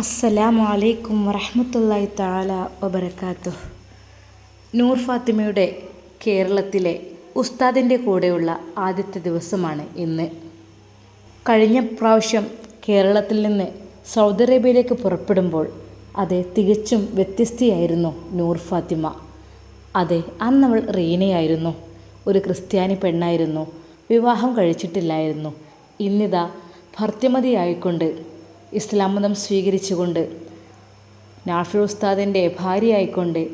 അസ്സലാമു അലൈക്കും വറഹ്മത്തുള്ളാഹി തആല വബറകാതുഹു. നൂർ ഫാത്തിമയുടെ കേരളത്തിലെ ഉസ്താദിന്റെ കൂടെയുള്ള ആദ്യത്തെ ദിവസമാണ് ഇന്ന്. കഴിഞ്ഞ പ്രാവശ്യം കേരളത്തിൽ നിന്ന് സൗദി അറേബ്യയിലേക്ക് പുറപ്പെടുമ്പോൾ അത് തികച്ചും വ്യത്യസ്തയായിരുന്നു നൂർ ഫാത്തിമ. അതെ അന്ന് അവൾ റീനയായിരുന്നു. ഒരു ക്രിസ്ത്യാനി പെണ്ണായിരുന്നു. വിവാഹം കഴിച്ചിട്ടില്ലായിരുന്നു. ഇന്നിതാ ഭർത്തൃമതിയായിക്കൊണ്ട് ഇസ്ലാം മതം സ്വീകരിച്ചുകൊണ്ട് നാഫി ഉസ്താദിന്റെ ഭാര്യയായിക്കൊണ്ട്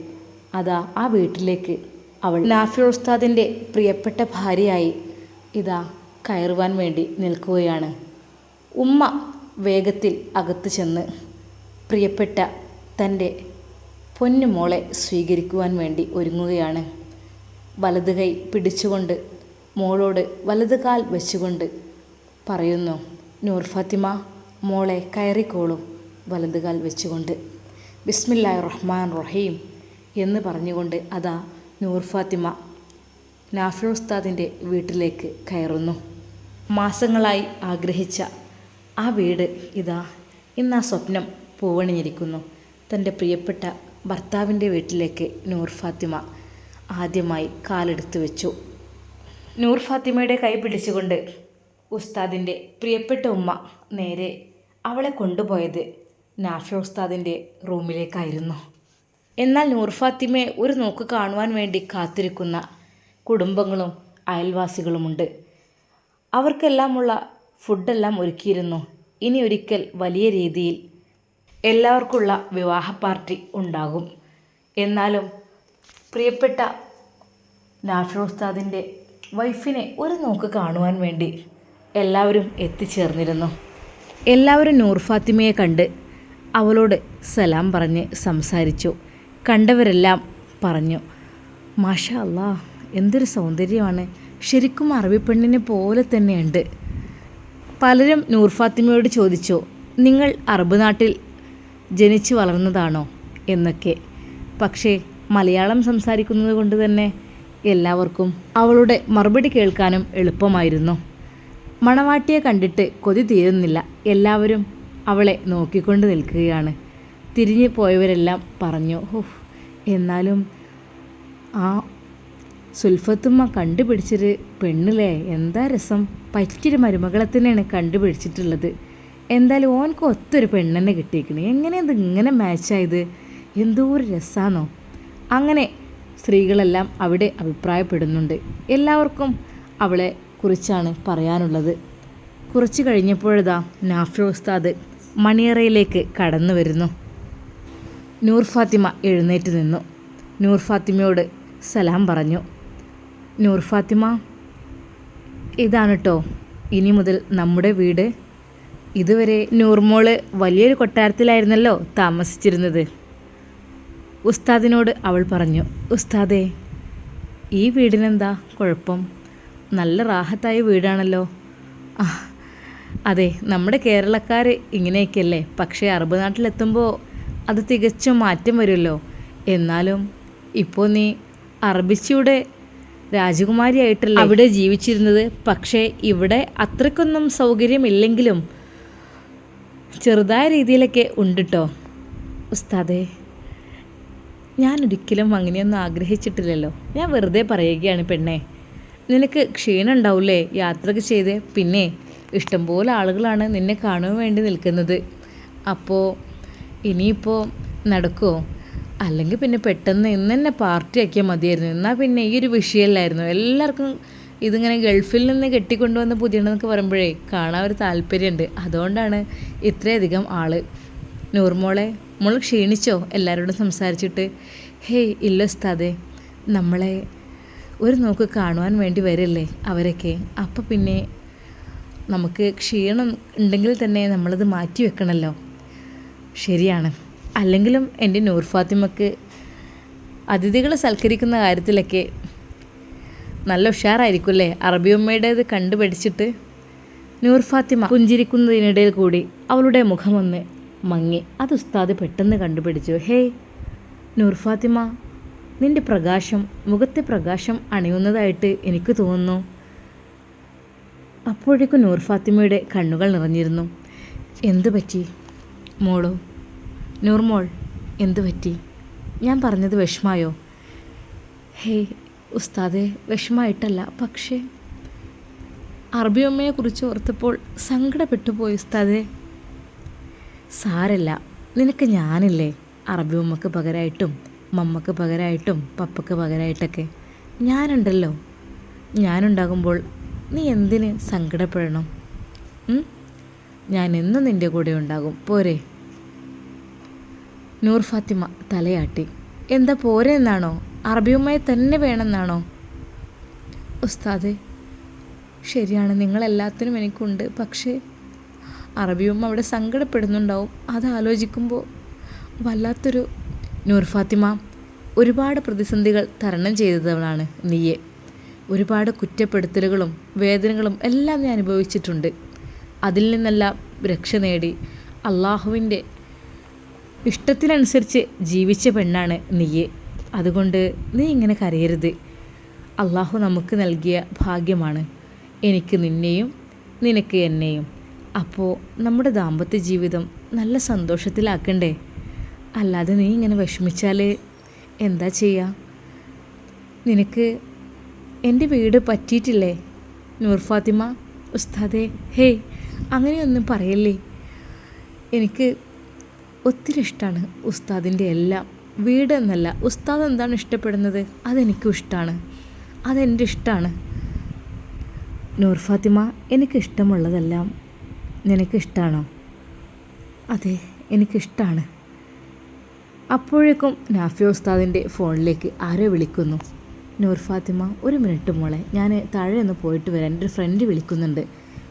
അതാ ആ വീട്ടിലേക്ക് അവൾ. നാഫി ഉസ്താദിന്റെ പ്രിയപ്പെട്ട ഭാര്യയായി ഇതാ കയറുവാൻ വേണ്ടി നിൽക്കുകയാണ്. ഉമ്മ വേഗത്തിൽ അകത്ത് ചെന്ന് പ്രിയപ്പെട്ട തന്റെ പൊന്നുമോളെ സ്വീകരിക്കുവാൻ വേണ്ടി ഒരുങ്ങുകയാണ്. വലത് കൈ പിടിച്ചുകൊണ്ട് മോളോട് വലത് കാൽ വെച്ചുകൊണ്ട് പറയുന്നു നൂർ ഫാത്തിമ മോളെ കയറിക്കോളും വലതുകാൽ വെച്ചുകൊണ്ട്. ബിസ്മില്ലാ റഹ്മാൻ റഹീം എന്ന് പറഞ്ഞുകൊണ്ട് അതാ നൂർ ഫാത്തിമ ഉസ്താദിന്റെ വീട്ടിലേക്ക് കയറുന്നു. മാസങ്ങളായി ആഗ്രഹിച്ച ആ വീട് ഇതാ ഇന്ന് ആ സ്വപ്നം പൂവണിഞ്ഞിരിക്കുന്നു. തന്റെ പ്രിയപ്പെട്ട ഭർത്താവിന്റെ വീട്ടിലേക്ക് നൂർ ഫാത്തിമ ആദ്യമായി കാലെടുത്തു വെച്ചു. നൂർ ഫാത്തിമയുടെ കൈ പിടിച്ചുകൊണ്ട് ഉസ്താദിന്റെ പ്രിയപ്പെട്ട ഉമ്മ നേരെ അവളെ കൊണ്ടുപോയത് നാഫി ഉസ്താദിന്റെ റൂമിലേക്കായിരുന്നു. എന്നാൽ നൂർ ഫാത്തിമയെ ഒരു നോക്ക് കാണുവാൻ വേണ്ടി കാത്തിരിക്കുന്ന കുടുംബങ്ങളും അയൽവാസികളുമുണ്ട്. അവർക്കെല്ലാമുള്ള ഫുഡെല്ലാം ഒരുക്കിയിരുന്നു. ഇനി ഒരിക്കൽ വലിയ രീതിയിൽ എല്ലാവർക്കുള്ള വിവാഹ പാർട്ടി ഉണ്ടാകും. എന്നാലും പ്രിയപ്പെട്ട നാഫി ഉസ്താദിന്റെ വൈഫിനെ ഒരു നോക്ക് കാണുവാൻ വേണ്ടി എല്ലാവരും എത്തിച്ചേർന്നിരുന്നു. എല്ലാവരും നൂർ ഫാത്തിമയെ കണ്ട് അവളോട് സലാം പറഞ്ഞ് സംസാരിച്ചു. കണ്ടവരെല്ലാം പറഞ്ഞു മാഷ അല്ലാ എന്തൊരു സൗന്ദര്യമാണ്. ശരിക്കും അറബി പെണ്ണിനെ പോലെ തന്നെയുണ്ട്. പലരും നൂർ ഫാത്തിമയോട് ചോദിച്ചു നിങ്ങൾ അറബ് നാട്ടിൽ ജനിച്ചു വളർന്നതാണോ? എന്നൊക്കെ. പക്ഷേ മലയാളം സംസാരിക്കുന്നത് കൊണ്ട് തന്നെ എല്ലാവർക്കും അവളുടെ മറുപടി കേൾക്കാനും എളുപ്പമായിരുന്നു. മണവാട്ടിയെ കണ്ടിട്ട് കൊതി തീരുന്നില്ല. എല്ലാവരും അവളെ നോക്കിക്കൊണ്ട് നിൽക്കുകയാണ്. തിരിഞ്ഞു പോയവരെല്ലാം പറഞ്ഞു ഹോ എന്നാലും ആ സുൽഫത്തുമ്മ കണ്ടുപിടിച്ചൊരു പെണ്ണില്ലേ? എന്താ രസം? പറ്റിയൊരു മരുമകളെ തന്നെയാണ് കണ്ടുപിടിച്ചിട്ടുള്ളത്. എന്തായാലും ഓനക്ക് ഒത്തൊരു പെണ്ണെന്നെ കിട്ടിയിരിക്കണേ എങ്ങനെ ഇങ്ങനെ മാച്ചായത് എന്തോ ഒരു രസാണോ അങ്ങനെ സ്ത്രീകളെല്ലാം അവിടെ അഭിപ്രായപ്പെടുന്നുണ്ട്. എല്ലാവർക്കും അവളെ കുറിച്ചാണ് പറയാനുള്ളത്. കുറച്ച് കഴിഞ്ഞപ്പോഴതാ നാഫി ഉസ്താദ് മണിയറയിലേക്ക് കടന്നു വരുന്നു. നൂർ ഫാത്തിമ എഴുന്നേറ്റ് നിന്നു. നൂർ ഫാത്തിമയോട് സലാം പറഞ്ഞു. നൂർ ഫാത്തിമ ഇതാണ് കേട്ടോ ഇനി മുതൽ നമ്മുടെ വീട്. ഇതുവരെ നൂർമോൾ വലിയൊരു കൊട്ടാരത്തിലായിരുന്നല്ലോ താമസിച്ചിരുന്നത്. ഉസ്താദിനോട് അവൾ പറഞ്ഞു ഉസ്താദേ ഈ വീടിനെന്താ കുഴപ്പം? നല്ല റാഹത്തായ വീടാണല്ലോ. അതെ നമ്മുടെ കേരളക്കാർ ഇങ്ങനെയൊക്കെയല്ലേ? പക്ഷേ അറബ് നാട്ടിലെത്തുമ്പോൾ അത് തികച്ചും മാറ്റം വരുമല്ലോ. എന്നാലും ഇപ്പോൾ നീ അറബിച്ചിയുടെ രാജകുമാരിയായിട്ടല്ല? അവിടെ ജീവിച്ചിരുന്നത്. പക്ഷേ ഇവിടെ അത്രയ്ക്കൊന്നും സൗകര്യമില്ലെങ്കിലും ചെറുതായ രീതിയിലൊക്കെ ഉണ്ടിട്ടോ. ഉസ്താദേ ഞാനൊരിക്കലും അങ്ങനെയൊന്നും ആഗ്രഹിച്ചിട്ടില്ലല്ലോ. ഞാൻ വെറുതെ പറയുകയാണ് പെണ്ണെ. നിനക്ക് ക്ഷീണം ഉണ്ടാവില്ലേ യാത്രയ്ക്ക് ചെയ്ത്. പിന്നെ ഇഷ്ടംപോലെ ആളുകളാണ് നിന്നെ കാണുവാൻ വേണ്ടി നിൽക്കുന്നത്. അപ്പോൾ ഇനിയിപ്പോൾ നടക്കുമോ അല്ലെങ്കിൽ പിന്നെ പെട്ടെന്ന് ഇന്ന് തന്നെ പാർട്ടി ആക്കിയാൽ മതിയായിരുന്നു. എന്നാൽ പിന്നെ ഈ ഒരു വിഷയമല്ലായിരുന്നു എല്ലാവർക്കും ഇതിങ്ങനെ ഗൾഫിൽ നിന്ന് കെട്ടിക്കൊണ്ടുവന്ന പുതിയണെന്നൊക്കെ പറയുമ്പോഴേ കാണാൻ ഒരു താല്പര്യമുണ്ട്. അതുകൊണ്ടാണ് ഇത്രയധികം ആൾ. നൂർമോളെ മോൾ ക്ഷീണിച്ചോ? എല്ലാവരോടും സംസാരിച്ചിട്ട്. ഹേയ് ഇല്ല ഉസ്താദേ. നമ്മളെ ഒരു നോക്ക് കാണുവാൻ വേണ്ടി വരില്ലേ അവരൊക്കെ? അപ്പം പിന്നെ നമുക്ക് ക്ഷീണം ഉണ്ടെങ്കിൽ തന്നെ നമ്മളത് മാറ്റി വെക്കണമല്ലോ ശരിയാണ്. അല്ലെങ്കിലും എന്റെ നൂർ ഫാത്തിമക്ക് അതിഥികളെ സൽക്കരിക്കുന്ന കാര്യത്തിലൊക്കെ നല്ല ഉഷാറായിരിക്കും അല്ലേ അറബി ഉമ്മയുടേത് കണ്ടുപഠിച്ചിട്ട് നൂർ ഫാത്തിമ പുഞ്ചിരിക്കുന്നതിനിടയിൽ കൂടി അവളുടെ മുഖമൊന്ന് മങ്ങി. അത് ഉസ്താദ് പെട്ടെന്ന് കണ്ടുപിടിച്ചു. ഹേയ് നൂർ ഫാത്തിമ നിന്റെ പ്രകാശം മുഖത്തെ പ്രകാശം അണയുന്നതായിട്ട് എനിക്ക് തോന്നുന്നു. അപ്പോഴേക്കും നൂർ ഫാത്തിമയുടെ കണ്ണുകൾ നിറഞ്ഞിരുന്നു. എന്തു പറ്റി? മോളോ നൂർമോൾ എന്തു പറ്റി? ഞാൻ പറഞ്ഞത് വിഷമായോ? ഹേ ഉസ്താദെ വിഷമായിട്ടല്ല പക്ഷേ അറബിയമ്മയെക്കുറിച്ച് ഓർത്തപ്പോൾ സങ്കടപ്പെട്ടു പോയി ഉസ്താദെ. സാരല്ല നിനക്ക് ഞാനില്ലേ? അറബിയമ്മക്ക് പകരമായിട്ടും മമ്മക്ക് പകരമായിട്ടും പപ്പക്ക് പകരമായിട്ടൊക്കെ ഞാനുണ്ടല്ലോ. ഞാനുണ്ടാകുമ്പോൾ നീ എന്തിന് സങ്കടപ്പെടണം? ഞാൻ എന്നും നിന്റെ കൂടെ ഉണ്ടാകും. പോരെ. നൂർ ഫാത്തിമ തലയാട്ടി. എന്താ പോരെ എന്നാണോ അറബിയുമായി തന്നെ വേണമെന്നാണോ? ഉസ്താദ് ശരിയാണ്. നിങ്ങളെല്ലാത്തിനും എനിക്കുണ്ട്. പക്ഷേ അറബിയും അവിടെ സങ്കടപ്പെടുന്നുണ്ടാവും. അത് ആലോചിക്കുമ്പോൾ വല്ലാത്തൊരു നൂർ ഫാത്തിമ ഒരുപാട് പ്രതിസന്ധികൾ തരണം ചെയ്തവളാണ് നീയെ. ഒരുപാട് കുറ്റപ്പെടുത്തലുകളും വേദനകളും എല്ലാം നീ അനുഭവിച്ചിട്ടുണ്ട്. അതിൽ നിന്നെല്ലാം രക്ഷ നേടി. അള്ളാഹുവിന്റെ ഇഷ്ടത്തിനനുസരിച്ച് ജീവിച്ച പെണ്ണാണ് നീയെ. അതുകൊണ്ട് നീ ഇങ്ങനെ കരയരുത്. അള്ളാഹു നമുക്ക് നൽകിയ ഭാഗ്യമാണ്. എനിക്ക് നിന്നെയും നിനക്ക് എന്നെയും. അപ്പോൾ നമ്മുടെ ദാമ്പത്യ ജീവിതം നല്ല സന്തോഷത്തിലാക്കണ്ടേ? അല്ലാതെ നീ ഇങ്ങനെ വിഷമിച്ചാൽ എന്താ ചെയ്യുക നിനക്ക് എന്റെ വീട് പറ്റിയിട്ടില്ലേ? നൂർ ഫാത്തിമ ഉസ്താദെ ഹേയ് അങ്ങനെയൊന്നും പറയല്ലേ? എനിക്ക് ഒത്തിരി ഇഷ്ടമാണ് ഉസ്താദിന്റെ എല്ലാം. വീട് എന്നല്ല ഉസ്താദ് എന്താണ് ഇഷ്ടപ്പെടുന്നത്? അതെനിക്കും ഇഷ്ടമാണ് അതെന്റെ ഇഷ്ടമാണ് നൂർ ഫാത്തിമ എനിക്കിഷ്ടമുള്ളതെല്ലാം നിനക്കിഷ്ടമാണോ അതെ എനിക്കിഷ്ടമാണ് അപ്പോഴേക്കും നാഫി ഉസ്താദിന്റെ ഫോണിലേക്ക് ആരോ വിളിക്കുന്നു. നൂർ ഫാത്തിമ ഒരു മിനിറ്റ് മോളെ ഞാൻ താഴെ ഒന്ന് പോയിട്ട് വരാൻ എന്റെ ഒരു ഫ്രണ്ട് വിളിക്കുന്നുണ്ട്.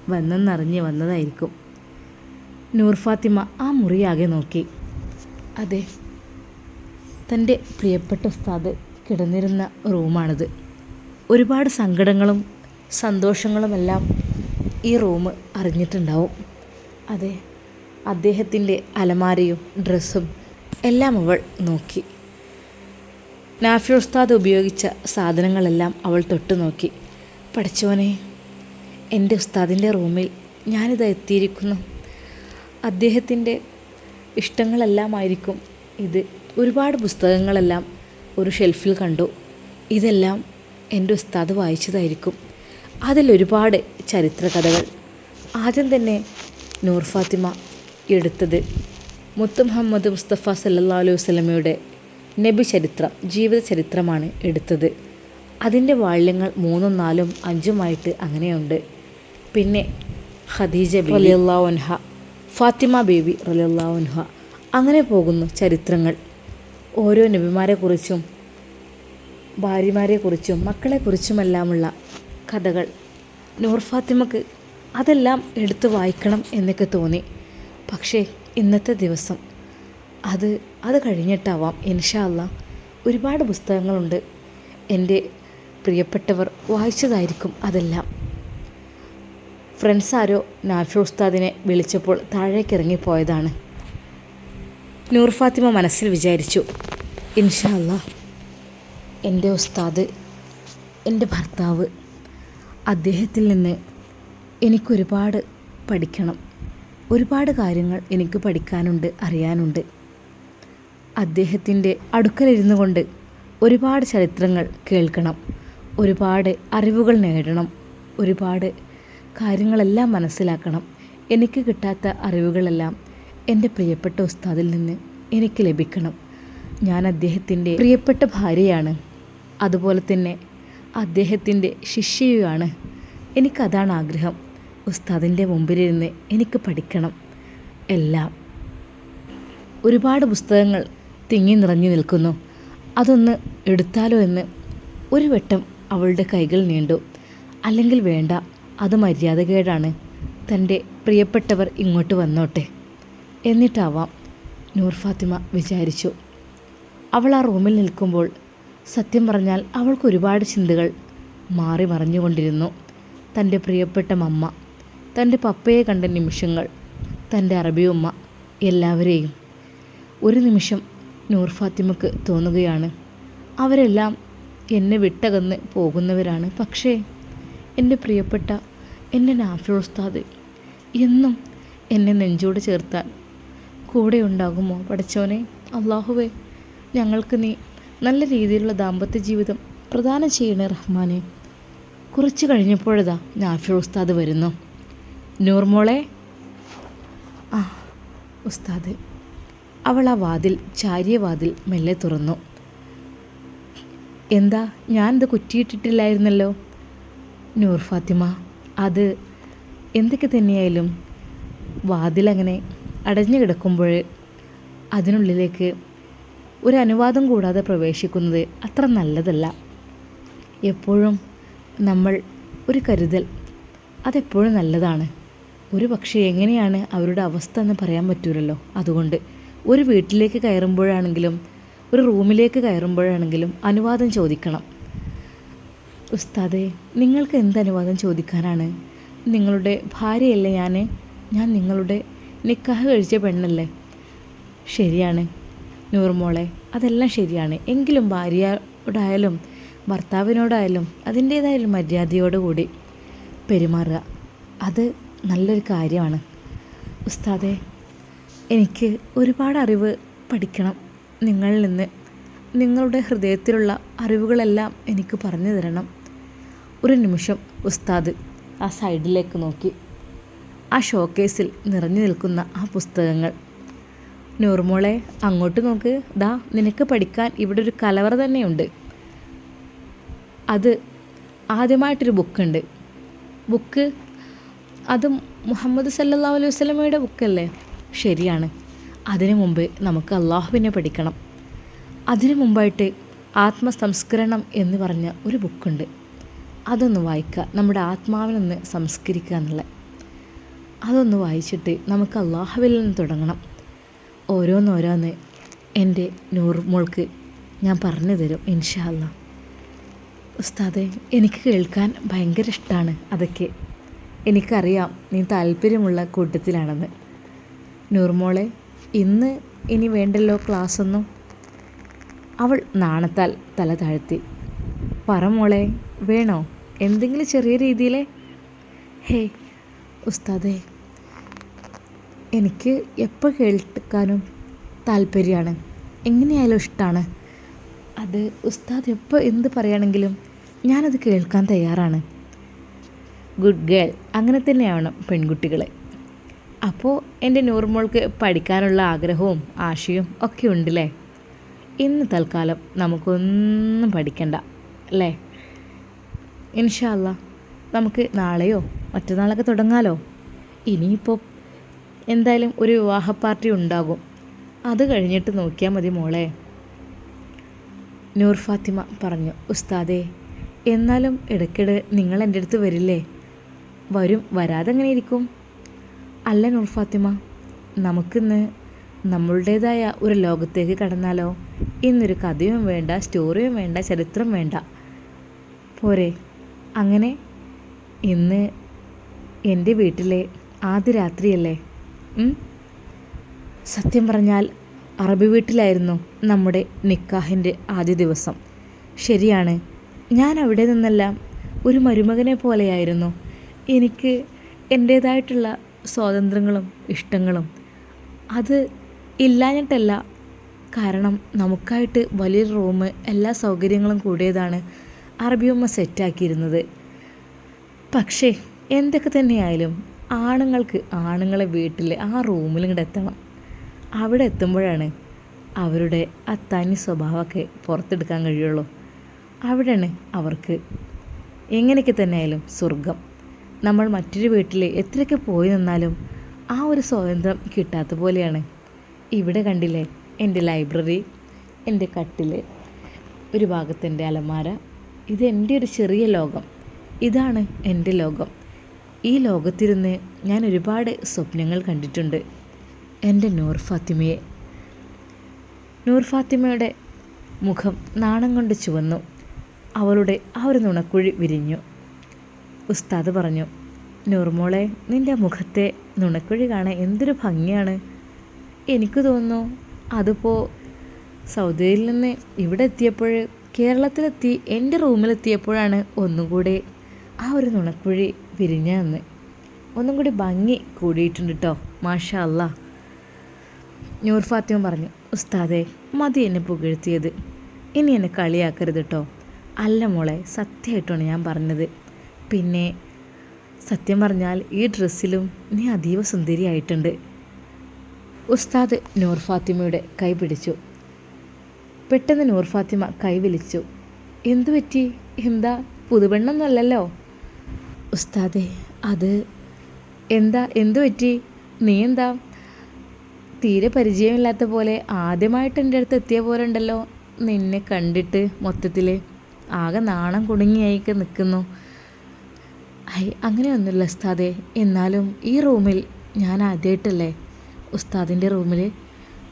വന്നെന്നറിഞ്ഞ് വന്നതായിരിക്കും. നൂർ ഫാത്തിമ ആ മുറിയാകെ നോക്കി. അതെ തന്റെ പ്രിയപ്പെട്ട ഉസ്താദ് കിടന്നിരുന്ന റൂമാണിത്. ഒരുപാട് സങ്കടങ്ങളും സന്തോഷങ്ങളുമെല്ലാം ഈ റൂം അറിഞ്ഞിട്ടുണ്ടാവും. അതെ അദ്ദേഹത്തിന്റെ അലമാരയും ഡ്രസ്സും എല്ലാം അവൾ നോക്കി. നാഫി ഉസ്താദ് ഉപയോഗിച്ച സാധനങ്ങളെല്ലാം അവൾ തൊട്ടു നോക്കി. പഠിച്ചോനെ എന്റെ ഉസ്താദിന്റെ റൂമിൽ ഞാനിത് എത്തിയിരിക്കുന്നു. അദ്ദേഹത്തിന്റെ ഇഷ്ടങ്ങളെല്ലാമായിരിക്കും ഇത്. ഒരുപാട് പുസ്തകങ്ങളെല്ലാം ഒരു ഷെൽഫിൽ കണ്ടു. ഇതെല്ലാം എന്റെ ഉസ്താദ് വായിച്ചതായിരിക്കും. അതിലൊരുപാട് ചരിത്ര കഥകൾ ആദ്യം തന്നെ നൂർ ഫാത്തിമ എടുത്തത് മുത്ത് മുഹമ്മദ് മുസ്തഫ സല്ലാ അലൈഹി വസ്ലമയുടെ നബി ചരിത്രം ജീവിത ചരിത്രമാണ് എടുത്തത്. അതിന്റെ വാള്യങ്ങൾ മൂന്നും നാലും അഞ്ചുമായിട്ട് അങ്ങനെയുണ്ട്. പിന്നെ ഖദീജ റലിയല്ലാവുൻഹ ഫാത്തിമ ബേബി റലിയല്ലാവുൻഹ അങ്ങനെ പോകുന്നു ചരിത്രങ്ങൾ. ഓരോ നബിമാരെക്കുറിച്ചും ഭാര്യമാരെക്കുറിച്ചും മക്കളെക്കുറിച്ചുമെല്ലാമുള്ള കഥകൾ നൂർ ഫാത്തിമക്ക് അതെല്ലാം എടുത്തു വായിക്കണം എന്നൊക്കെ തോന്നി. പക്ഷേ ഇന്നത്തെ ദിവസം. അത് അത് കഴിഞ്ഞിട്ടാവാം ഇൻഷാ അല്ലാ ഒരുപാട് പുസ്തകങ്ങളുണ്ട്. എന്റെ പ്രിയപ്പെട്ടവർ വായിച്ചതായിരിക്കും അതെല്ലാം. ഫ്രണ്ട്സ് ആരോ നാഫി ഉസ്താദിനെ വിളിച്ചപ്പോൾ താഴേക്ക് ഇറങ്ങിപ്പോയതാണ് നൂർ ഫാത്തിമ മനസ്സിൽ വിചാരിച്ചു ഇൻഷാ അല്ലാ എന്റെ ഉസ്താദ് എന്റെ ഭർത്താവ് അദ്ദേഹത്തിൽ നിന്ന് എനിക്കൊരുപാട് പഠിക്കണം. ഒരുപാട് കാര്യങ്ങൾ എനിക്ക് പഠിക്കാനുണ്ട് അറിയാനുണ്ട്. അദ്ദേഹത്തിന്റെ അടുക്കലിരുന്നു കൊണ്ട് ഒരുപാട് ചരിത്രങ്ങൾ കേൾക്കണം ഒരുപാട് അറിവുകൾ നേടണം ഒരുപാട് കാര്യങ്ങളെല്ലാം മനസ്സിലാക്കണം. എനിക്ക് കിട്ടാത്ത അറിവുകളെല്ലാം എന്റെ പ്രിയപ്പെട്ട ഉസ്താദിൽ നിന്ന് എനിക്ക് ലഭിക്കണം. ഞാൻ അദ്ദേഹത്തിന്റെ പ്രിയപ്പെട്ട ഭാര്യയാണ്. അതുപോലെ തന്നെ അദ്ദേഹത്തിന്റെ ശിഷ്യയുമാണ്. എനിക്കതാണ് ആഗ്രഹം. ഉസ്താദിന്റെ മുമ്പിലിരുന്ന് എനിക്ക് പഠിക്കണം. എല്ലാം. ഒരുപാട് പുസ്തകങ്ങൾ തിങ്ങി നിറഞ്ഞു നിൽക്കുന്നു. അതൊന്ന് എടുത്താലോ എന്ന് ഒരു വട്ടം അവളുടെ കൈകൾ നീണ്ടു. അല്ലെങ്കിൽ വേണ്ട അത് മര്യാദകേടാണ്. തന്റെ പ്രിയപ്പെട്ടവർ ഇങ്ങോട്ട് വന്നോട്ടെ. എന്നിട്ടാവാം നൂർ ഫാത്തിമ വിചാരിച്ചു. അവൾ ആ റൂമിൽ നിൽക്കുമ്പോൾ സത്യം പറഞ്ഞാൽ അവൾക്ക് ഒരുപാട് ചിന്തകൾ മാറി മറിഞ്ഞുകൊണ്ടിരുന്നു. തന്റെ പ്രിയപ്പെട്ട മമ്മ. തന്റെ പപ്പയെ കണ്ട നിമിഷങ്ങൾ തന്റെ അറബി ഉമ്മ എല്ലാവരെയും. ഒരു നിമിഷം നൂർ ഫാത്തിമക്ക് തോന്നുകയാണ് അവരെല്ലാം എന്നെ വിട്ടകന്ന് പോകുന്നവരാണ്. പക്ഷേ എന്റെ പ്രിയപ്പെട്ട എന്റെ നാഫിയുസ്താദ് എന്നും എന്നെ നെഞ്ചോട് ചേർത്താൽ കൂടെ ഉണ്ടാകുമോ പഠിച്ചോനെ അള്ളാഹുവേ ഞങ്ങൾക്ക് നീ നല്ല രീതിയിലുള്ള ദാമ്പത്യ ജീവിതം പ്രദാനം ചെയ്യണേ റഹ്മാനെ. കുറച്ച് കഴിഞ്ഞപ്പോഴതാ നാഫിർ ഉസ്താദ് വരുന്നു. നൂർമോളെ ആ ഉസ്താദ്. അവൾ ആ വാതിൽ ചാരിയ വാതിൽ മെല്ലെ തുറന്നു. എന്താ ഞാനിത് കുറ്റിയിട്ടിട്ടില്ലായിരുന്നല്ലോ? നൂർ ഫാത്തിമ അത് എന്തൊക്കെ തന്നെയായാലും വാതിലങ്ങനെ അടഞ്ഞു കിടക്കുമ്പോൾ അതിനുള്ളിലേക്ക് ഒരു അനുവാദം കൂടാതെ പ്രവേശിക്കുന്നത് അത്ര നല്ലതല്ല. എപ്പോഴും നമ്മൾ ഒരു കരുതൽ അതെപ്പോഴും നല്ലതാണ്. ഒരു പക്ഷേ എങ്ങനെയാണ് അവരുടെ അവസ്ഥ എന്ന് പറയാൻ പറ്റൂലല്ലോ. അതുകൊണ്ട് ഒരു വീട്ടിലേക്ക് കയറുമ്പോഴാണെങ്കിലും ഒരു റൂമിലേക്ക് കയറുമ്പോഴാണെങ്കിലും അനുവാദം ചോദിക്കണം. ഉസ്താദെ നിങ്ങൾക്ക് എന്ത് അനുവാദം ചോദിക്കാനാണ്? നിങ്ങളുടെ ഭാര്യയല്ലേ ഞാൻ ഞാൻ നിങ്ങളുടെ നിക്കാഹ് കഴിച്ച പെണ്ണല്ലേ? ശരിയാണ്. നൂർമോളെ അതെല്ലാം ശരിയാണ്. എങ്കിലും ഭാര്യയോടായാലും ഭർത്താവിനോടായാലും അതിന്റേതായാലും മര്യാദയോടുകൂടി പെരുമാറുക. അത് നല്ലൊരു കാര്യമാണ്. ഉസ്താദെ എനിക്ക് ഒരുപാട് അറിവ് പഠിക്കണം. നിങ്ങളിൽ നിന്ന് നിങ്ങളുടെ ഹൃദയത്തിലുള്ള അറിവുകളെല്ലാം എനിക്ക് പറഞ്ഞു തരണം. ഒരു നിമിഷം ഉസ്താദ് ആ സൈഡിലേക്ക് നോക്കി. ആ ഷോക്കേസിൽ നിറഞ്ഞു നിൽക്കുന്ന ആ പുസ്തകങ്ങൾ. നൂർമോളെ അങ്ങോട്ട് നോക്ക്. ദാ നിനക്ക് പഠിക്കാൻ ഇവിടെ ഒരു കലവറ തന്നെയുണ്ട്. അത് ആദ്യമായിട്ടൊരു ബുക്കുണ്ട്. ബുക്ക് അത് മുഹമ്മദ് സല്ലാ അലൈഹി വസ്ലമയുടെ ബുക്കല്ലേ ശരിയാണ്. അതിനു മുമ്പ് നമുക്ക് അള്ളാഹുവിനെ പഠിക്കണം. അതിനു മുമ്പായിട്ട് ആത്മസംസ്കരണം എന്ന് പറഞ്ഞ ഒരു ബുക്കുണ്ട് അതൊന്ന് വായിക്കുക നമ്മുടെ ആത്മാവിനൊന്ന് സംസ്കരിക്കുക എന്നുള്ള. അതൊന്ന് വായിച്ചിട്ട് നമുക്ക് അള്ളാഹുവിൽ നിന്ന് തുടങ്ങണം. ഓരോന്നോരോന്ന് എന്റെ നൂർ മോൾക്ക് ഞാൻ പറഞ്ഞു തരും ഇൻഷാല്ല ഉസ്താദെ എനിക്ക് കേൾക്കാൻ ഭയങ്കര ഇഷ്ടമാണ് അതൊക്കെ. എനിക്കറിയാം നീ താല്പര്യമുള്ള കൂട്ടത്തിലാണെന്ന്. നൂർമോളെ ഇന്ന് ഇനി വേണ്ടല്ലോ ക്ലാസ്സൊന്നും? അവൾ നാണത്താൽ തല താഴ്ത്തി. പറമോളെ വേണോ? എന്തെങ്കിലും ചെറിയ രീതിയിലെ? ഹേ ഉസ്താദേ എനിക്ക് എപ്പോൾ കേൾക്കാനും താല്പര്യമാണ്. എങ്ങനെയായാലും ഇഷ്ടമാണ് അത് ഉസ്താദ് എപ്പോൾ എന്ത് പറയുകയാണെങ്കിലും ഞാനത് കേൾക്കാൻ തയ്യാറാണ്. ഗുഡ് ഗേൾ അങ്ങനെ തന്നെയാണ് പെൺകുട്ടികളെ. അപ്പോൾ എന്റെ നൂർമോൾക്ക് പഠിക്കാനുള്ള ആഗ്രഹവും ആശയവും ഒക്കെ ഉണ്ടല്ലേ? ഇന്ന് തൽക്കാലം നമുക്കൊന്നും പഠിക്കണ്ട അല്ലേ? ഇൻഷാല്ല നമുക്ക് നാളെയോ മറ്റന്നാളൊക്കെ തുടങ്ങാലോ? ഇനിയിപ്പോൾ എന്തായാലും ഒരു വിവാഹ പാർട്ടി ഉണ്ടാകും. അത് കഴിഞ്ഞിട്ട് നോക്കിയാൽ മതി മോളെ. നൂർ ഫാത്തിമ പറഞ്ഞു ഉസ്താദേ എന്നാലും ഇടയ്ക്കിടെ നിങ്ങൾ എന്റെ അടുത്ത് വരില്ലേ? വരും വരാതെ എങ്ങനെ ഇരിക്കും? അല്ല നൂർ ഫാത്തിമ നമുക്കിന്ന് നമ്മളുടേതായ ഒരു ലോകത്തേക്ക് കടന്നാലോ? ഇന്നൊരു കഥയും വേണ്ട സ്റ്റോറിയും വേണ്ട ചരിത്രം വേണ്ട. പോരെ അങ്ങനെ ഇന്ന് എന്റെ വീട്ടിലെ ആദ്യ രാത്രിയല്ലേ? സത്യം പറഞ്ഞാൽ അറബി വീട്ടിലായിരുന്നു നമ്മുടെ നിക്കാഹിന്റെ ആദ്യ ദിവസം. ശരിയാണ് ഞാൻ അവിടെ നിന്നെല്ലാം ഒരു മരുമകനെ പോലെയായിരുന്നു. എനിക്ക് എന്റേതായിട്ടുള്ള സ്വാതന്ത്ര്യങ്ങളും ഇഷ്ടങ്ങളും. അത് ഇല്ലാഞ്ഞിട്ടല്ല. കാരണം നമുക്കായിട്ട് വലിയൊരു റൂം എല്ലാ സൗകര്യങ്ങളും കൂടിയതാണ് അറബിയമ്മ സെറ്റാക്കിയിരുന്നത്. പക്ഷേ എന്തൊക്കെ തന്നെയായാലും ആണുങ്ങൾക്ക് ആണുങ്ങളെ വീട്ടിൽ ആ റൂമിൽ ഇങ്ങോട്ട് എത്തണം. അവിടെ എത്തുമ്പോഴാണ് അവരുടെ ആ തനി സ്വഭാവമൊക്കെ പുറത്തെടുക്കാൻ കഴിയുള്ളൂ. അവിടെയാണ് അവർക്ക് എങ്ങനെയൊക്കെ തന്നെയായാലും സ്വർഗം നമ്മൾ മറ്റൊരു വീട്ടിൽ എത്രയൊക്കെ പോയി നിന്നാലും ആ ഒരു സ്വാതന്ത്ര്യം കിട്ടാത്ത പോലെയാണ്. ഇവിടെ കണ്ടില്ലേ എന്റെ ലൈബ്രറി എന്റെ കട്ടിൽ ഒരു ഭാഗത്ത് അലമാര ഇത് എന്റെ ഒരു ചെറിയ ലോകം. ഇതാണ് എന്റെ ലോകം. ഈ ലോകത്തിരുന്ന് ഞാൻ ഒരുപാട് സ്വപ്നങ്ങൾ കണ്ടിട്ടുണ്ട്. എന്റെ നൂർ ഫാത്തിമയെ. നൂർ ഫാത്തിമയുടെ മുഖം നാണം കൊണ്ട് ചുവന്നു. അവളുടെ ആ ഒരു നുണക്കുഴി വിരിഞ്ഞു. ഉസ്താദ് പറഞ്ഞു നൂർമോളെ നിന്റെ മുഖത്തെ നുണക്കുഴി കാണാൻ എന്തൊരു ഭംഗിയാണ്. എനിക്ക് തോന്നുന്നു അതിപ്പോൾ സൗദിയിൽ നിന്ന് ഇവിടെ എത്തിയപ്പോൾ കേരളത്തിലെത്തി എന്റെ റൂമിലെത്തിയപ്പോഴാണ് ഒന്നുകൂടെ ആ ഒരു നുണക്കുഴി വിരിഞ്ഞതെന്ന്. ഒന്നും കൂടി ഭംഗി കൂടിയിട്ടുണ്ട് കേട്ടോ മാഷാ അല്ല. നൂർ ഫാത്തിമ പറഞ്ഞു ഉസ്താദെ മതി എന്നെ പുകഴ്ത്തിയത്. ഇനി എന്നെ കളിയാക്കരുത് കേട്ടോ അല്ല മോളെ സത്യമായിട്ടാണ് ഞാൻ പറഞ്ഞത്. പിന്നെ സത്യം പറഞ്ഞാൽ ഈ ഡ്രസ്സിലും നീ അതീവ സുന്ദരിയായിട്ടുണ്ട്. ഉസ്താദ് നൂർ ഫാത്തിമയുടെ കൈ പിടിച്ചു. പെട്ടെന്ന് നൂർ ഫാത്തിമ കൈ വിളിച്ചു. എന്തു പറ്റി? എന്താ? പുതുപെണ്ണൊന്നുമല്ലല്ലോ ഉസ്താദെ അത് എന്താ? എന്തു പറ്റി? നീ എന്താ? തീരെ പരിചയമില്ലാത്ത പോലെ ആദ്യമായിട്ട് എന്റെ അടുത്ത് എത്തിയ പോലെ ഉണ്ടല്ലോ. നിന്നെ കണ്ടിട്ട് മൊത്തത്തിൽ ആകെ നാണം കുടുങ്ങിയായിക്കെ നിൽക്കുന്നു ഐ അങ്ങനെയൊന്നുമില്ല ഉസ്താദേ. എന്നാലും ഈ റൂമിൽ ഞാൻ ആദ്യമായിട്ടല്ലേ ഉസ്താദിന്റെ റൂമിൽ?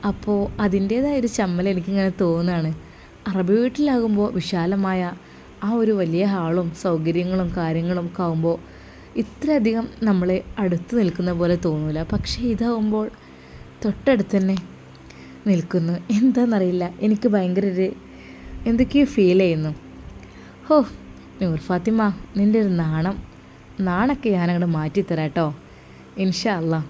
അപ്പോൾ അതിന്റേതായ ഒരു ചമ്മൽ എനിക്കിങ്ങനെ തോന്നുകയാണ്. അറബി വീട്ടിലാകുമ്പോൾ വിശാലമായ ആ ഒരു വലിയ ഹാളും സൗകര്യങ്ങളും കാര്യങ്ങളും ഒക്കെ ആകുമ്പോൾ ഇത്രയധികം നമ്മളെ അടുത്ത് നിൽക്കുന്ന പോലെ തോന്നില്ല പക്ഷേ ഇതാവുമ്പോൾ തൊട്ടടുത്ത് തന്നെ നിൽക്കുന്നു. എന്താണെന്നറിയില്ല എനിക്ക് ഭയങ്കര ഒരു എന്തൊക്കെയോ ഫീൽ ചെയ്യുന്നു. ഹോ നൂർ ഫാത്തിമ നിന്റെ ഒരു നാണം. നാണൊക്കെ ഞാനങ്ങോട്ട് മാറ്റിത്തരാം കേട്ടോ. ഇൻഷാ അല്ല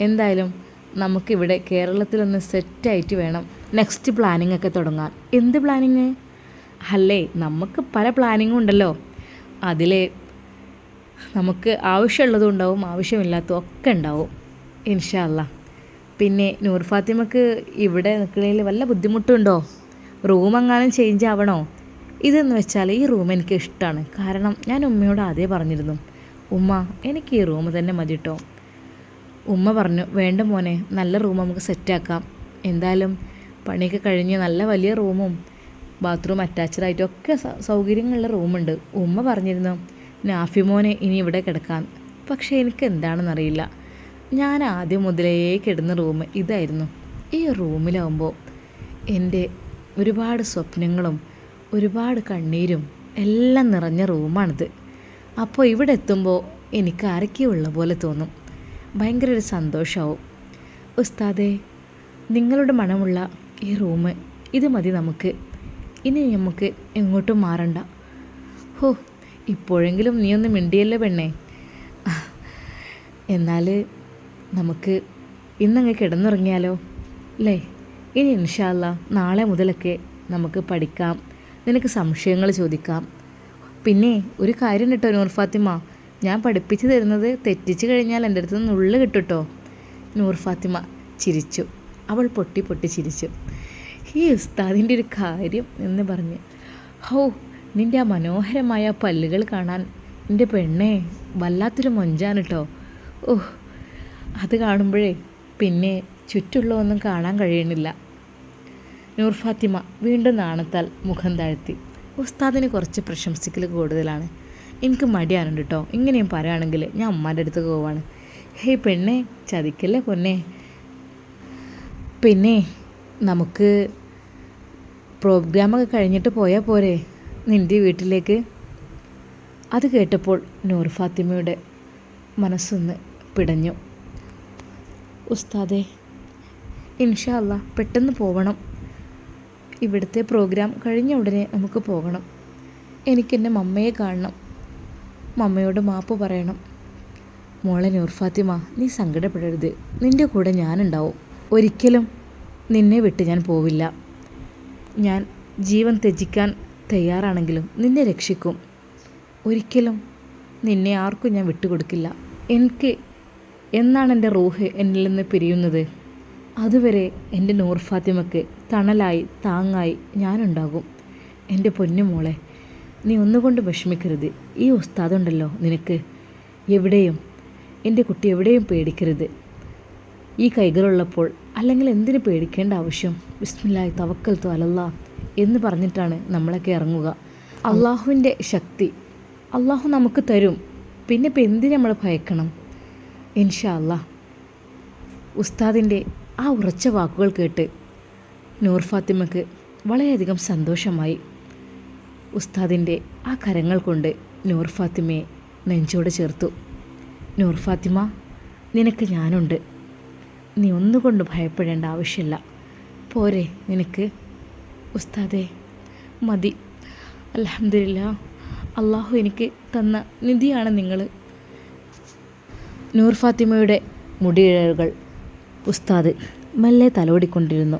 എന്തായാലും നമുക്കിവിടെ കേരളത്തിലൊന്ന് സെറ്റായിട്ട് വേണം നെക്സ്റ്റ് പ്ലാനിംഗ് ഒക്കെ തുടങ്ങാൻ. എന്ത് പ്ലാനിങ് അല്ലേ നമുക്ക് പല പ്ലാനിങ്ങും ഉണ്ടല്ലോ. അതിലെ നമുക്ക് ആവശ്യമുള്ളതും ഉണ്ടാവും ആവശ്യമില്ലാത്തതും ഒക്കെ ഉണ്ടാവും. ഇൻഷാ അല്ല പിന്നെ നൂർ ഫാത്തിമക്ക് ഇവിടെ നിൽക്കുന്നതിൽ വല്ല ബുദ്ധിമുട്ടുണ്ടോ? റൂം എങ്ങാനും ചേഞ്ച് ആവണോ? ഇതെന്ന് വെച്ചാൽ ഈ റൂം എനിക്ക് ഇഷ്ടമാണ് കാരണം ഞാൻ ഉമ്മയോട് ആദ്യം പറഞ്ഞിരുന്നു. ഉമ്മ എനിക്ക് ഈ റൂം തന്നെ മതി കേട്ടോ ഉമ്മ പറഞ്ഞു വേണ്ട മോനെ നല്ല റൂം നമുക്ക് സെറ്റാക്കാം എന്തായാലും പണിയൊക്കെ കഴിഞ്ഞ് നല്ല വലിയ റൂമും ബാത്റൂം അറ്റാച്ച്ഡ് ആയിട്ടും ഒക്കെ സൗകര്യങ്ങളുള്ള റൂമുണ്ട്. ഉമ്മ പറഞ്ഞിരുന്നു നാഫി മോനെ ഇനി ഇവിടെ കിടക്കാൻ പക്ഷേ എനിക്ക് എന്താണെന്നറിയില്ല ഞാൻ ആദ്യം മുതലേ കിടന്ന റൂം ഇതായിരുന്നു. ഈ റൂമിലാവുമ്പോൾ എന്റെ ഒരുപാട് സ്വപ്നങ്ങളും ഒരുപാട് കണ്ണീരും എല്ലാം നിറഞ്ഞ റൂമാണിത്. അപ്പോൾ ഇവിടെ എത്തുമ്പോൾ എനിക്ക് ആരൊക്കെയോ ഉള്ള പോലെ തോന്നും. ഭയങ്കര ഒരു സന്തോഷമാവും ഉസ്താദേ നിങ്ങളുടെ മണമുള്ള ഈ റൂം ഇത് മതി നമുക്ക്. ഇനി നമുക്ക് എങ്ങോട്ടും മാറണ്ട. ഹോ ഇപ്പോഴെങ്കിലും നീ ഒന്ന് മിണ്ടിയല്ലേ പെണ്ണേ? എന്നാൽ നമുക്ക് ഇന്നങ്ങ് കിടന്നുറങ്ങിയാലോ? അല്ലേ ഇനി ഇൻഷാല്ല നാളെ മുതലൊക്കെ നമുക്ക് പഠിക്കാം. നിനക്ക് സംശയങ്ങൾ ചോദിക്കാം. പിന്നെ ഒരു കാര്യം കേട്ടോ നൂർ ഫാത്തിമ. ഞാൻ പഠിപ്പിച്ചു തരുന്നത് തെറ്റിച്ച് കഴിഞ്ഞാൽ എന്റെ അടുത്ത് നിന്ന് കിട്ടുട്ടോ നൂർ ഫാത്തിമ ചിരിച്ചു. അവൾ പൊട്ടി പൊട്ടി ചിരിച്ചു. ഈ ഉസ്താദിന്റെ ഒരു കാര്യം എന്ന് പറഞ്ഞ്. ഹോ നിന്റെ ആ മനോഹരമായ പല്ലുകൾ കാണാൻ എന്റെ പെണ്ണെ വല്ലാത്തൊരു മൊഞ്ചാണ് കേട്ടോ ഓഹ് അത് കാണുമ്പോഴേ പിന്നെ ചുറ്റുള്ളതൊന്നും കാണാൻ കഴിയണില്ല. നൂർ ഫാത്തിമ വീണ്ടും നാണത്താൽ മുഖം താഴ്ത്തി. ഉസ്താദിന് കുറച്ച് പ്രശംസിക്കൽ കൂടുതലാണ്. എനിക്ക് മടിയാനുണ്ട് കേട്ടോ ഇങ്ങനെയും പറയുകയാണെങ്കിൽ ഞാൻ അമ്മാന്റെ അടുത്ത് പോവാണ്. ഹേയ് പെണ്ണെ ചതിക്കല്ലേ പൊന്നെ? പിന്നെ നമുക്ക് പ്രോഗ്രാമൊക്കെ കഴിഞ്ഞിട്ട് പോയാൽ പോരെ? നിന്റെ വീട്ടിലേക്ക്? അത് കേട്ടപ്പോൾ നൂർ ഫാത്തിമയുടെ മനസ്സൊന്ന് പിടഞ്ഞു. ഉസ്താദേ ഇൻഷാല്ല പെട്ടെന്ന് പോവണം. ഇവിടുത്തെ പ്രോഗ്രാം കഴിഞ്ഞ ഉടനെ നമുക്ക് പോകണം. എനിക്കെന്റെ മമ്മയെ കാണണം. മമ്മയോട് മാപ്പ് പറയണം. മോളെ നൂർഫാത്തിമ നീ സങ്കടപ്പെടരുത്. നിന്റെ കൂടെ ഞാനുണ്ടാവും. ഒരിക്കലും നിന്നെ വിട്ട് ഞാൻ പോവില്ല. ഞാൻ ജീവൻ ത്യജിക്കാൻ തയ്യാറാണെങ്കിലും നിന്നെ രക്ഷിക്കും. ഒരിക്കലും നിന്നെ ആർക്കും ഞാൻ വിട്ടുകൊടുക്കില്ല. എനിക്ക് എന്നാണ് എന്റെ റൂഹ് എന്നിൽ നിന്ന് പിരിയുന്നത്? അതുവരെ എന്റെ നൂർ ഫാത്തിമയ്ക്ക് തണലായി താങ്ങായി ഞാനുണ്ടാകും. എന്റെ പൊന്നു മോളെ നീ ഒന്നുകൊണ്ട് വിഷമിക്കരുത്. ഈ ഉസ്താദുണ്ടല്ലോ നിനക്ക്. എവിടെയും എന്റെ കുട്ടി എവിടെയും പേടിക്കരുത്. ഈ കൈകളുള്ളപ്പോൾ അല്ലെങ്കിൽ എന്തിനു പേടിക്കേണ്ട ആവശ്യം? ബിസ്മില്ലായി തവക്കൽ അലല്ലാ എന്ന് പറഞ്ഞിട്ടാണ് നമ്മളൊക്കെ ഇറങ്ങുക. അള്ളാഹുവിന്റെ ശക്തി അള്ളാഹു നമുക്ക് തരും. പിന്നെ ഇപ്പം എന്തിനു നമ്മൾ ഭയക്കണം? ഇൻഷാ അല്ലാ ഉസ്താദിന്റെ ആ ഉറച്ച വാക്കുകൾ കേട്ട് നൂർ ഫാത്തിമക്ക് വളരെയധികം സന്തോഷമായി. ഉസ്താദിന്റെ ആ കരങ്ങൾ കൊണ്ട് നൂർ ഫാത്തിമയെ നെഞ്ചോട് ചേർത്തു. നൂർ ഫാത്തിമ നിനക്ക് ഞാനുണ്ട്. നീ ഒന്നുകൊണ്ട് ഭയപ്പെടേണ്ട ആവശ്യമില്ല. പോരെ നിനക്ക്. ഉസ്താദേ മതി. അലഹമില്ല അള്ളാഹു എനിക്ക് തന്ന നിധിയാണ് നിങ്ങൾ നൂർ ഫാത്തിമയുടെ മുടിയിഴകൾ ഉസ്താദ് മെല്ലെ തലോടിക്കൊണ്ടിരുന്നു.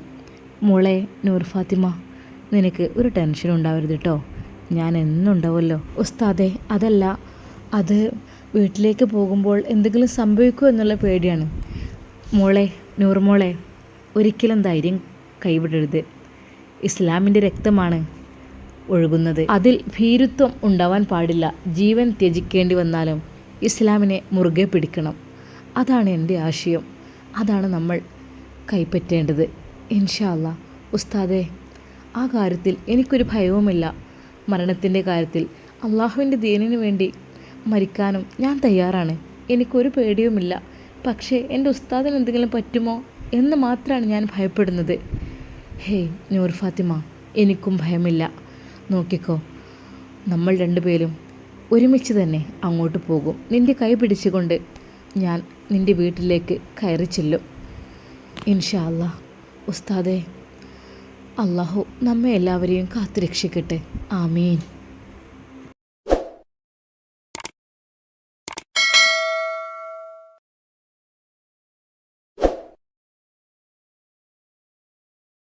മോളെ നൂർ ഫാത്തിമ നിനക്ക് ഒരു ടെൻഷൻ ഉണ്ടാവരുത് കേട്ടോ ഞാൻ എന്നുണ്ടാവുമല്ലോ ഉസ്താദെ അതല്ല. അത് വീട്ടിലേക്ക് പോകുമ്പോൾ എന്തെങ്കിലും സംഭവിക്കുമോ എന്നുള്ള പേടിയാണ്. മോളെ നൂർ മോളെ ഒരിക്കലും ധൈര്യം കൈവിടരുത്. ഇസ്ലാമിന്റെ രക്തമാണ് ഒഴുകുന്നത്. അതിൽ ഭീരുത്വം ഉണ്ടാവാൻ പാടില്ല. ജീവൻ ത്യജിക്കേണ്ടി വന്നാലും ഇസ്ലാമിനെ മുറുകെ പിടിക്കണം. അതാണ് എന്റെ ആശയം. അതാണ് നമ്മൾ കൈപ്പറ്റേണ്ടത്. ഇൻഷാല്ല ഉസ്താദെ ആ കാര്യത്തിൽ എനിക്കൊരു ഭയവുമില്ല. മരണത്തിന്റെ കാര്യത്തിൽ അള്ളാഹുവിന്റെ ദീനിനു വേണ്ടി മരിക്കാനും ഞാൻ തയ്യാറാണ്. എനിക്കൊരു പേടിയുമില്ല. പക്ഷേ എന്റെ ഉസ്താദിന് എന്തെങ്കിലും പറ്റുമോ എന്ന് മാത്രമാണ് ഞാൻ ഭയപ്പെടുന്നത്. ഹേയ് നൂർ ഫാത്തിമ എനിക്കും ഭയമില്ല. നോക്കിക്കോ നമ്മൾ രണ്ടുപേരും ഒരുമിച്ച് തന്നെ അങ്ങോട്ട് പോകും. നിന്റെ കൈ പിടിച്ചുകൊണ്ട് ഞാൻ നിന്റെ വീട്ടിലേക്ക് കയറി ചെല്ലും. ഇൻഷാ അല്ലാ ഉസ്താദേ അള്ളാഹു നമ്മെ എല്ലാവരെയും കാത്തുരക്ഷിക്കട്ടെ. ആമീൻ.